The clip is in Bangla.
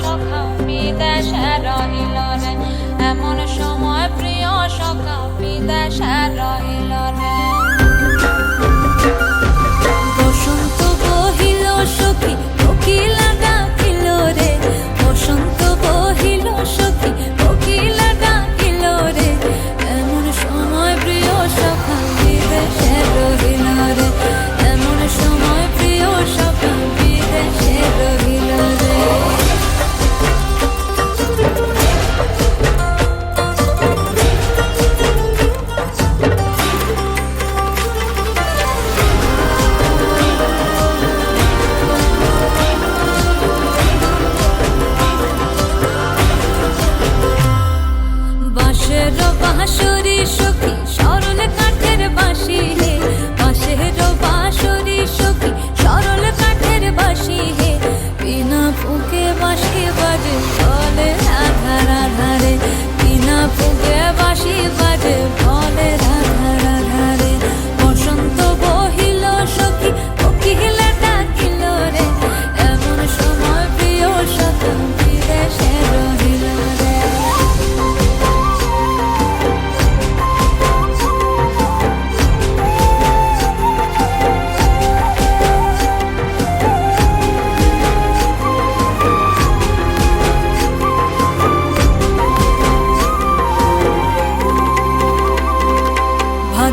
সখা বিদেশে রহিল রে এমন সময় বাঁশের সখী, সরল কাঠের বাঁশি হে বাঁশের বাঁশরি সখী, সরল কাঠের বাঁশি হে বিনা ফুকে বাঁশি রাধা রাধা বিনা ফুকে বাজে